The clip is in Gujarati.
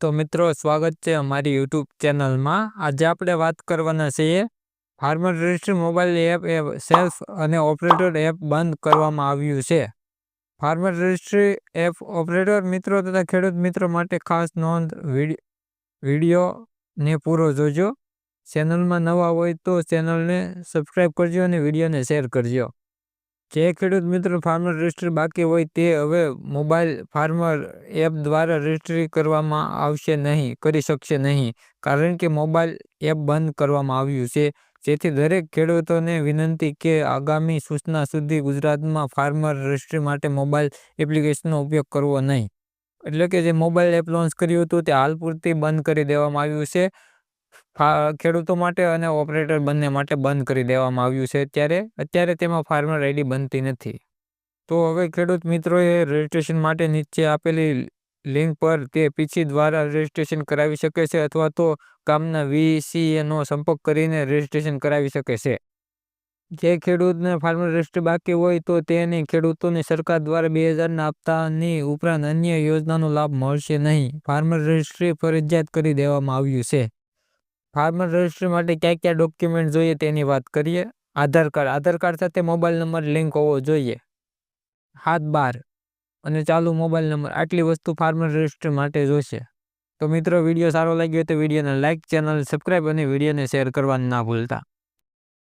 તો મિત્રો, સ્વાગત છે અમારી યુટ્યુબ ચેનલમાં. આજે આપણે વાત કરવાના છીએ ફાર્મર રજિસ્ટ્રી મોબાઈલ એપ એ સેલ્ફ અને ઓપરેટર એપ બંધ કરવામાં આવ્યું છે. ફાર્મર રજિસ્ટ્રી એપ ઓપરેટર મિત્રો તથા ખેડૂત મિત્રો માટે ખાસ નોંધ વિડીયોને પૂરો જોજો. ચેનલમાં નવા હોય તો ચેનલને સબસ્ક્રાઈબ કરજો અને વિડીયોને શેર કરજો. જે ખેડૂત મિત્રો ફાર્મર રજિસ્ટ્રી બાકી હોય તે હવે મોબાઈલ ફાર્મર એપ દ્વારા રજિસ્ટ્રી કરવામાં આવશે નહીં, કરી શકશે નહીં. કારણ કે મોબાઈલ એપ બંધ કરવામાં આવ્યું છે. જેથી દરેક ખેડૂતોને વિનંતી કે આગામી સૂચના સુધી ગુજરાતમાં ફાર્મર રજિસ્ટ્રી માટે મોબાઈલ એપ્લિકેશનનો ઉપયોગ કરવો નહીં. એટલે કે જે મોબાઈલ એપ લોન્ચ કર્યું હતું તે હાલ પૂરતી બંધ કરી દેવામાં આવ્યું છે. ખેડૂતો માટે અને ઓપરેટર બંને માટે બંધ કરી દેવામાં આવ્યું છે. ત્યારે અત્યારે તેમાં ફાર્મર આઈડી બનતી નથી. તો હવે ખેડૂત મિત્રોએ રજિસ્ટ્રેશન માટે નીચે આપેલી લિંક પર તે પીસી દ્વારા રજિસ્ટ્રેશન કરાવી શકે છે અથવા તો ગામના વીસીએનો સંપર્ક કરીને રજિસ્ટ્રેશન કરાવી શકે છે. જે ખેડૂતને ફાર્મર રજિસ્ટ્રી બાકી હોય તો તેની ખેડૂતોને સરકાર દ્વારા બે હજારના હપ્તાની ઉપરાંત અન્ય યોજનાનો લાભ મળશે નહીં. ફાર્મર રજિસ્ટ્રી ફરજિયાત કરી દેવામાં આવ્યું છે. ફાર્મર રજિસ્ટ્રી માટે ક્યાં ક્યાં ડોક્યુમેન્ટ જોઈએ તેની વાત કરીએ. આધાર કાર્ડ આધાર કાર્ડ સાથે મોબાઈલ નંબર લિંક હોવો જોઈએ. હાથ બાર. અને ચાલુ મોબાઈલ નંબર આટલી વસ્તુ ફાર્મર રજિસ્ટ્રી માટે જોશે. તો મિત્રો, વીડિયો સારો લાગ્યો તો વિડીયોને લાઇક ચેનલ સબસ્ક્રાઈબ અને વિડીયોને શેર કરવાનું ના ભૂલતા.